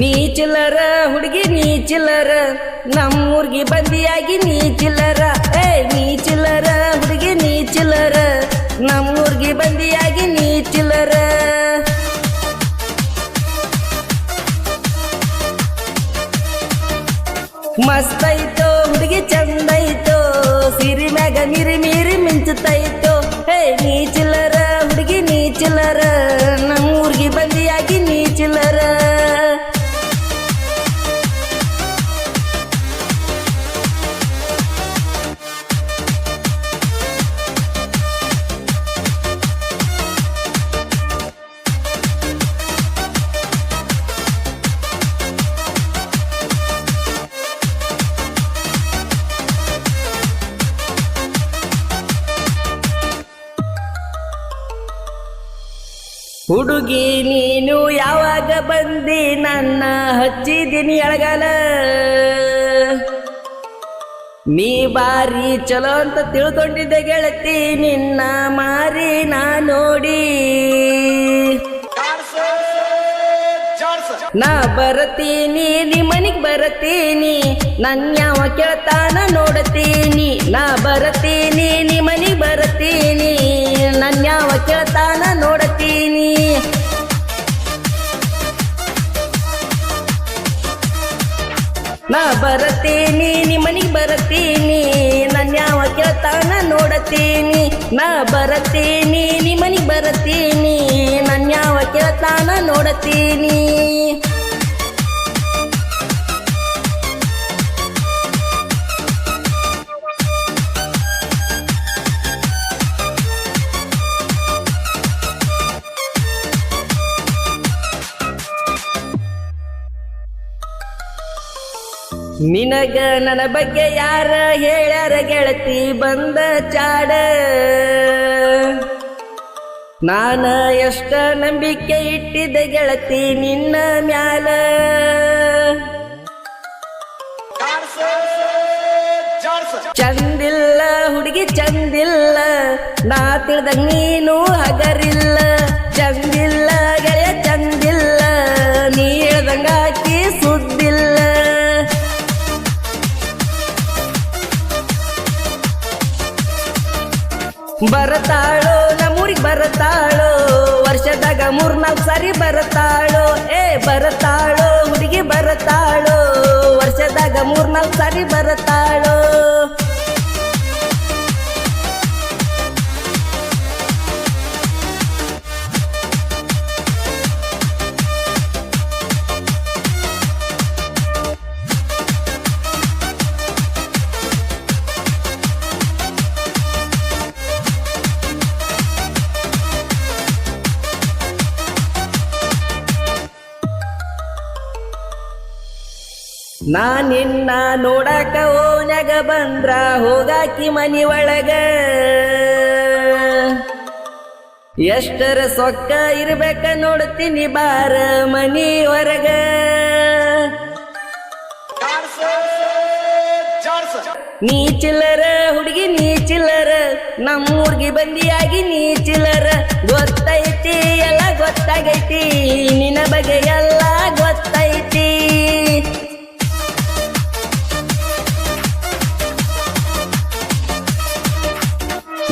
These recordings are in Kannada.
ನೀ ಚಿಲ್ಲರ ಹುಡುಗಿ, ನೀ ಚಿಲ್ಲರ. ನಮ್ಮೂರ್ಗಿ ಬಂದಿಯಾಗಿ ನೀ ಚಿಲ್ಲರ. ಏ ನೀ ಚಿಲ್ಲರ ಹುಡುಗಿ, ನೀ ಚಿಲ್ಲರ. ನಮ್ಮೂರ್ಗಿ ಬಂದಿಯಾಗಿ ನೀ ಚಿಲ್ಲರ. ಮಸ್ತ್ ಐತೋ ಹುಡುಗಿ ಚಂದ ಐತೋ ಸಿರಿ ಮ್ಯಾಗ ಮಿರಿ ಮಿರಿ ಮಿಂಚುತ್ತೈತೋ. ಹೇ ನೀ ಚಿಲ್ಲರ ಹುಡುಗಿ, ನೀ ನಮ್ಮೂರ್ಗಿ ಹುಡುಗಿ ನೀನು ಯಾವಾಗ ಬಂದಿ ನನ್ನ ಹಚ್ಚಿದ್ದೀನಿ ಅಳಗಲ. ನೀ ಬಾರಿ ಚಲೋ ಅಂತ ತಿಳ್ಕೊಂಡಿದ್ದೆ ಗೆಳತಿ, ನಿನ್ನ ಮಾರಿ ನಾ ನೋಡಿ. ನಾ ಬರತೀನಿ, ನೀ ಮನಿಗ್ ಬರತೀನಿ, ನನ್ಯಾವ ಕೇಳ್ತಾನ ನೋಡತೀನಿ. ನಾ ಬರತೀನಿ, ನೀ ಮನಿಗ್ ಬರತೀನಿ. ನನ್ಯಾವ ಕೇಳ್ತಾನ ನೋಡತೀನಿ ನಾ ಬರತೀನಿ ನಿಮ್ಮನಿಗೆ ಮನಿಗ್ ಬರತೀನಿ ನನ್ಯಾವ ಕೇಳ್ತಾನ ನೋಡತೀನಿ ನಾ ಬರತೀನಿ ನಿಮ್ಮನಿಗೆ ಮನಿಗ್ ಬರತೀನಿ ನನ್ಯಾವ ಕೇಳ್ತಾನ ನೋಡತೀನಿ ನಿನಗ ನನ್ನ ಬಗ್ಗೆ ಯಾರ ಹೇಳ್ಯಾರ ಗೆಳತಿ ಬಂದ ಚಾಡ? ನಾನ ಎಷ್ಟ ನಂಬಿಕೆ ಇಟ್ಟಿದ್ದ ಗೆಳತಿ ನಿನ್ನ ಮ್ಯಾಲ? ಚಂದಿಲ್ಲ, ಹುಡುಗಿ ಚಂದಿಲ್ಲ, ನಾ ತಿಳಿದ ನೀನು ಹಗರಿಲ್ಲ. ಚಂದಿಲ್ಲ ಚಂದಿಲ್ಲ ಬರತಾಳೋ ನಮ್ಮೂರಿಗೆ ಬರತಾಳೋ ವರ್ಷದಾಗ ಮೂರ್ನಾಲ್ಕು ಸಾರಿ ಬರತಾಳೋ ಏ ಬರತಾಳೋ ಹುಡುಗಿ ಬರತಾಳೋ ವರ್ಷದಾಗ ಮೂರ್ನಾಲ್ಕು ಸಾರಿ ಬರತಾಳೋ ನಾ ನಿನ್ನ ನೋಡಾಕ ಓನ್ಯಾಗ ಬಂದ್ರ ಹೋಗಾಕಿ ಮನಿ ಒಳಗ. ಎಷ್ಟರ ಸೊಕ್ಕ ಇರ್ಬೇಕ ನೋಡ್ತೀನಿ ಬಾರ ಮನಿ ಹೊರಗ. ನೀ ಚಿಲ್ಲರ ಹುಡುಗಿ, ನೀ ಚಿಲ್ಲರ. ನಮ್ಮೂರ್ಗಿ ಬಂದಿಯಾಗಿ ನೀ ಚಿಲ್ಲರ. ಗೊತ್ತೈತಿ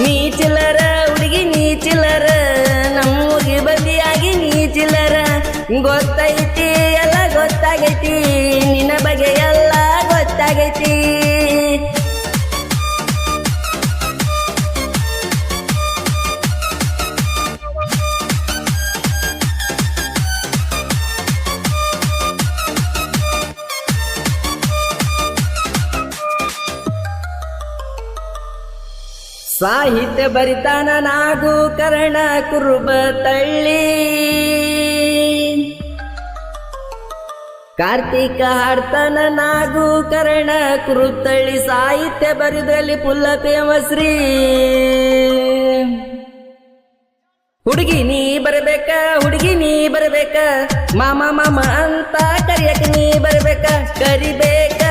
ನೀ ಚಿಲ್ಲರ ಹುಡುಗಿ ನೀಚಿಲ್ಲರ ನಮ್ಮ ನಮ್ಮೂರಿಗೆ ಬಂದಿಯಾಗಿ ನೀ ಚಿಲ್ಲರ ಗೊತ್ತೈತಿ. ಸಾಹಿತ್ಯ ಬರಿತಾನ ನಾಗು ಕರ್ಣ ಕುರುಬ ತಳ್ಳಿ. ಕಾರ್ತಿಕ ಹಾಡ್ತಾನ ನಾಗು ಕರ್ಣ ಕುರುತಳ್ಳಿ ಸಾಹಿತ್ಯ ಬರಿದಲ್ಲಿ ಪುಲ್ಲ ಶ್ರೀ. ಹುಡುಗಿ ನೀ ಬರಬೇಕ, ಹುಡುಗಿ ನೀ ಬರಬೇಕ. ಮಾಮ ಮಾಮ ಅಂತ ಕರಿಯಕ ನೀ ಬರಬೇಕ. ಕರಿಬೇಕ.